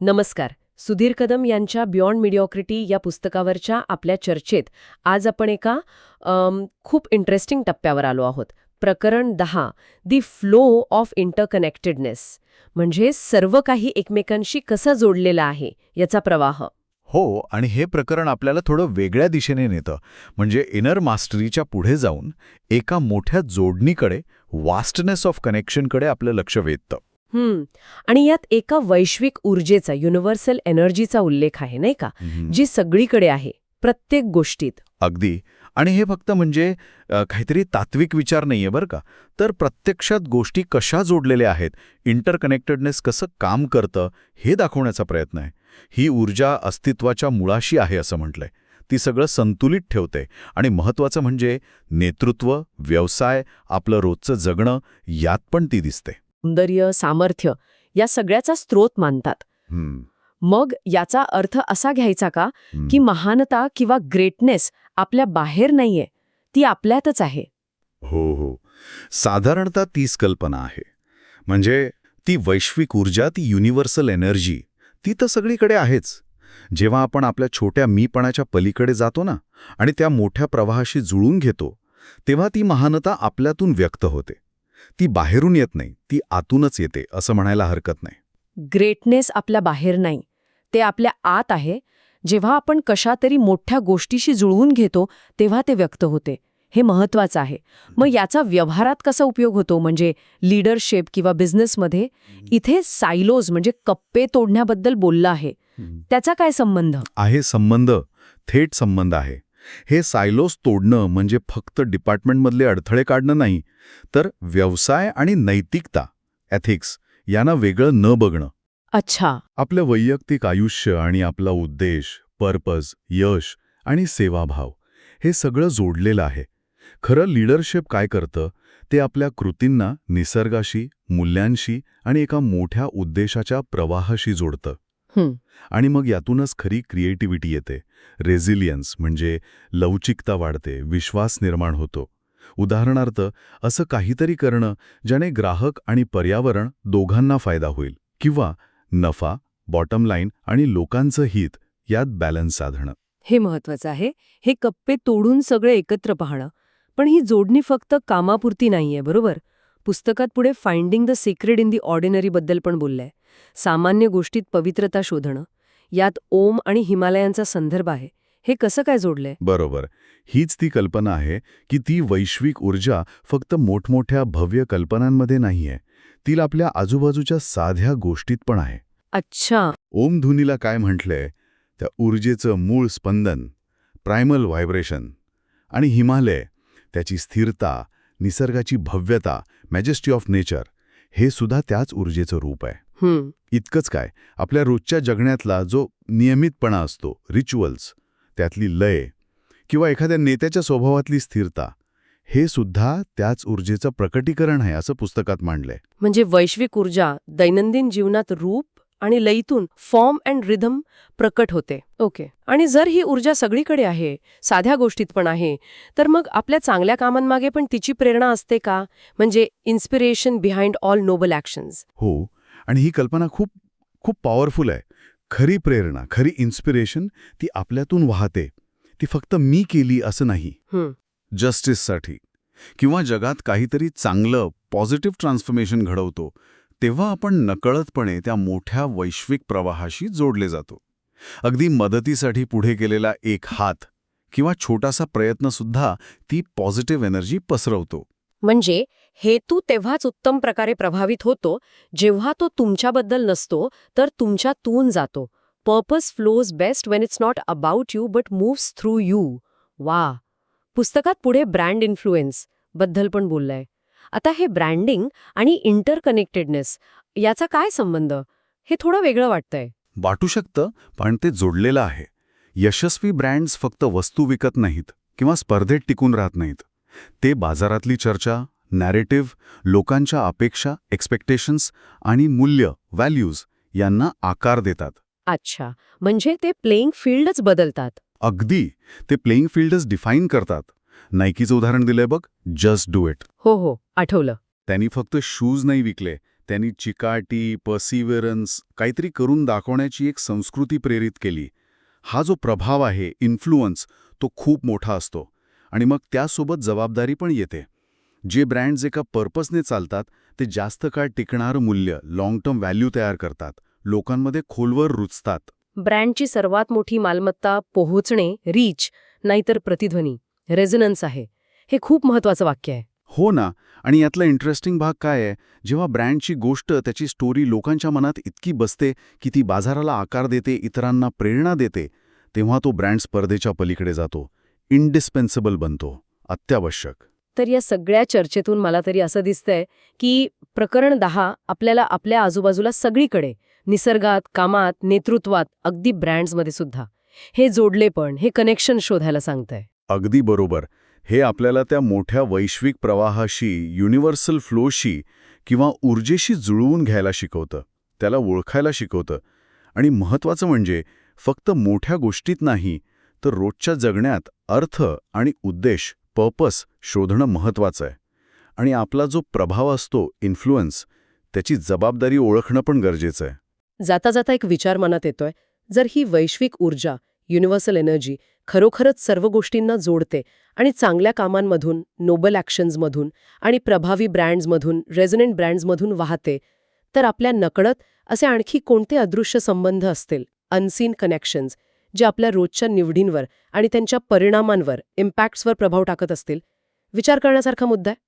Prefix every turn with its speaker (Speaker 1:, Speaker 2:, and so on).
Speaker 1: नमस्कार. सुधीर कदम यांच्या बियॉन्ड मिडिओक्रिटी या पुस्तकावरच्या आपल्या चर्चेत आज आपण एका खूप इंटरेस्टिंग टप्प्यावर आलो आहोत. प्रकरण दहा दी फ्लो ऑफ इंटरकनेक्टेडनेस म्हणजे सर्व काही एकमेकांशी कसं जोडलेलं आहे याचा प्रवाह.
Speaker 2: हो आणि हे प्रकरण आपल्याला थोडं वेगळ्या दिशेने नेतं. म्हणजे इनर मास्टरीच्या पुढे जाऊन एका मोठ्या जोडणीकडे वास्टनेस ऑफ कनेक्शनकडे आपलं लक्ष वेधतं.
Speaker 1: आणि यात एका वैश्विक ऊर्जेचा युनिव्हर्सल एनर्जीचा उल्लेख आहे नाही का? जी सगळीकडे आहे प्रत्येक गोष्टीत.
Speaker 2: अगदी. आणि हे फक्त म्हणजे काहीतरी तात्विक विचार नाहीये बरं का? तर प्रत्यक्षात गोष्टी कशा जोडलेल्या आहेत? इंटरकनेक्टेडनेस कसं काम करतं? हे दाखवण्याचा प्रयत्न आहे. ही ऊर्जा अस्तित्वाच्या मुळाशी आहे असं म्हटलंय. ती सगळं संतुलित ठेवते. आणि महत्वाचं म्हणजे नेतृत्व व्यवसाय आपलं रोजचं जगणं यात पण ती दिसते.
Speaker 1: सौंदर्य सामर्थ्य या सगळ्याचा स्रोत मानतात. मग याचा अर्थ असा घ्यायचा का. की महानता किंवा ग्रेटनेस आपल्या बाहेर नाहीये ती आपल्यातच आहे.
Speaker 2: हो हो. साधारणतः तीच कल्पना आहे. म्हणजे ती वैश्विक ऊर्जा ती युनिव्हर्सल एनर्जी ती तर सगळीकडे आहेच. जेव्हा आपण आपल्या छोट्या मीपणाच्या पलीकडे जातो ना आणि त्या मोठ्या प्रवाहाशी जुळून घेतो तेव्हा ती महानता आपल्यातून व्यक्त होते. ती बाहेरून येत नाही ती आतूनच येते असं म्हणायला हरकत नाही.
Speaker 1: ग्रेटनेस आपल्या बाहेर नाही. ते आपल्या आत आहे. जेव्हा आपण कशातरी मोठ्या गोष्टीशी जुळवून घेतो तेव्हा ते व्यक्त होते. हे महत्वाचं आहे. मग याचा व्यवहारात कसा उपयोग होतो? म्हणजे लीडरशिप किंवा बिझनेसमध्ये इथे सायलोज म्हणजे कप्पे तोडण्याबद्दल बोललं आहे. त्याचा काय संबंध?
Speaker 2: आहे संबंध थेट संबंध आहे. हे सायलोस तोडणं म्हणजे फक्त डिपार्टमेंटमधले अडथळे काढणं नाही तर व्यवसाय आणि नैतिकता एथिक्स यांना वेगळं न बघणं.
Speaker 1: अच्छा.
Speaker 2: आपलं वैयक्तिक आयुष्य आणि आपला उद्देश पर्पज यश आणि सेवाभाव हे सगळं जोडलेलं आहे. खरं लीडरशिप काय करतं? ते आपल्या कृतींना निसर्गाशी मूल्यांशी आणि एका मोठ्या उद्देशाच्या प्रवाहाशी जोडतं. आणि मग यातूनच खरी क्रिएटिव्हिटी येते. रेझिलियन्स म्हणजे लवचिकता वाढते विश्वास निर्माण होतो. उदाहरणार्थ असं काहीतरी करणं ज्याने ग्राहक आणि पर्यावरण दोघांना फायदा होईल किंवा नफा बॉटम लाईन आणि लोकांचं हित यात बॅलन्स साधणं.
Speaker 1: हे महत्वाचं आहे. हे कप्पे तोडून सगळे एकत्र पाहणं. पण ही जोडणी फक्त कामापुरती नाहीये बरोबर? पुस्तकात पुढे finding the secret in the ordinary बद्दल पण बोललंय. सामान्य गोष्टीत पवित्रता शोधणं यात ओम आणि हिमालयांचा संदर्भ आहे हे कसं काय जोडलंय?
Speaker 2: बरोबर. हीच ती कल्पना आहे की ती वैश्विक ऊर्जा फक्त मोठमोठ्या भव्य कल्पनांमध्ये नाहीये ती आपल्या आजूबाजूच्या साध्या गोष्टीत पण आहे.
Speaker 1: अच्छा.
Speaker 2: ओमधुनीला काय म्हटलंय? त्या ऊर्जेचं मूळ स्पंदन प्रायमल व्हायब्रेशन आणि हिमालय त्याची स्थिरता निसर्गाची भव्यता मॅजेस्टी ऑफ नेचर हे सुद्धा त्याच ऊर्जेचं रूप आहे. इतकंच काय आपल्या रोजच्या जगण्यातला जो नियमितपणा असतो रिच्युअल्स त्यातली लय किंवा एखाद्या नेत्याच्या स्वभावातली स्थिरता हे सुद्धा त्याच ऊर्जेचं प्रकटीकरण आहे असं पुस्तकात मांडलंय.
Speaker 1: म्हणजे वैश्विक ऊर्जा दैनंदिन जीवनात रूप आणि लयीतून फॉर्म अँड रिदम प्रकट होते. ओके. आणि जर ही ऊर्जा सगळीकडे आहे साध्या गोष्टीत पण आहे तर मग आपल्या चांगल्या कामांमागे पण तिची प्रेरणा असते का? म्हणजे inspiration behind all noble actions
Speaker 2: हो आणि ही कल्पना खूप खूप पॉवरफुल आहे. खरी प्रेरणा खरी इन्स्पिरेशन ती आपल्यातून वाहते. ती फक्त मी केली असं नाही. जस्टिससाठी किंवा जगात काहीतरी चांगलं पॉझिटिव्ह ट्रान्सफॉर्मेशन घडवतो. तेव्हा आपण नकळतपणे त्या मोठ्या वैश्विक प्रवाहाशी जोडले जातो. अगदी मदतीसाठी पुढे केलेला एक हात किंवा छोटासा प्रयत्नसुद्धा ती पॉझिटिव्ह एनर्जी पसरवतो.
Speaker 1: म्हणजे हेतू तेव्हाच उत्तम प्रकारे प्रभावित होतो जेव्हा तो तुमच्याबद्दल नसतो तर तुमच्यातून जातो. Purpose flows best when it's not about you but moves through you वा पुस्तकात पुढे ब्रँड इन्फ्लुएन्सबद्दल पण बोललंय. आता हे ब्रँडिंग आणि इंटरकनेक्टेडनेस याचा काय संबंध? हे थोडं वेगळं वाटतंय.
Speaker 2: वाटू शकतं पण ते जोडलेलं आहे. यशस्वी ब्रँड्स फक्त वस्तू विकत नाहीत किंवा स्पर्धेत टिकून राहत नाहीत. ते बाजारातली चर्चा नॅरेटिव्ह लोकांच्या अपेक्षा एक्सपेक्टेशन्स आणि मूल्य व्हॅल्यूज यांना आकार देतात.
Speaker 1: अच्छा म्हणजे ते प्लेईंग फील्डच बदलतात.
Speaker 2: अगदी ते प्लेईंग फील्डच डिफाईन करतात. नायकीचं उदाहरण दिलंय बघ जस्ट डू इट
Speaker 1: हो हो आठवलं.
Speaker 2: त्यांनी फक्त शूज नाही विकले त्यांनी चिकाटी पर्सिव्हरन्स काहीतरी करून दाखवण्याची एक संस्कृती प्रेरित केली. हा जो प्रभाव आहे इन्फ्लुअन्स तो खूप मोठा असतो. आणि मग त्यासोबत जबाबदारी पण येते. जे ब्रँड्स एका पर्पजने चालतात ते जास्त काळ टिकणारं मूल्य लाँग टर्म व्हॅल्यू तयार करतात. लोकांमध्ये खोलवर रुजतात
Speaker 1: ब्रँडची सर्वात मोठी मालमत्ता पोहोचणे रीच नाहीतर प्रतिध्वनी. रेझोनन्स आहे. हे खूप महत्वाचं वाक्य आहे.
Speaker 2: हो ना. आणि यातला इंटरेस्टिंग भाग काय आहे? जेव्हा ब्रँडची गोष्ट त्याची स्टोरी लोकांच्या मनात इतकी बसते की ती बाजाराला आकार देते इतरांना प्रेरणा देते तेव्हा तो ब्रँड स्पर्धेच्या पलीकडे जातो. इंडिस्पेन्सिबल बनतो. अत्यावश्यक.
Speaker 1: तर या सगळ्या चर्चेतून मला तरी असं दिसतंय की प्रकरण दहा आपल्याला आपल्या आजूबाजूला सगळीकडे निसर्गात कामात नेतृत्वात अगदी ब्रँड्समध्ये सुद्धा. हे जोडले पण हे कनेक्शन शोधायला सांगतंय.
Speaker 2: अगदी बरोबर. हे आपल्याला त्या मोठ्या वैश्विक प्रवाहाशी युनिव्हर्सल फ्लोशी किंवा ऊर्जेशी जुळवून घ्यायला शिकवतं. त्याला ओळखायला शिकवतं. आणि महत्त्वाचं म्हणजे फक्त मोठ्या गोष्टीत नाही तर रोजच्या जगण्यात अर्थ आणि उद्देश पर्पस शोधणं महत्त्वाचं आहे. आणि आपला जो प्रभाव असतो इन्फ्लुअन्स त्याची जबाबदारी ओळखणं पण गरजेचं आहे.
Speaker 1: जाता जाता एक विचार मनात येतोय. जर ही वैश्विक ऊर्जा युनिव्हर्सल एनर्जी खरोखरच सर्व गोष्टींना जोडते आणि चांगल्या कामांमधून नोबल ॲक्शन्समधून आणि प्रभावी ब्रँड्समधून रेझोनेंट ब्रँड्समधून वाहते तर आपल्या नकळत असे आणखी कोणते अदृश्य संबंध असतील? अनसीन कनेक्शन्स जे आपल्या रोजच्या निवडींवर आणि त्यांच्या परिणामांवर इम्पॅक्ट्सवर प्रभाव टाकत असतील? विचार करण्यासारखा मुद्दा आहे.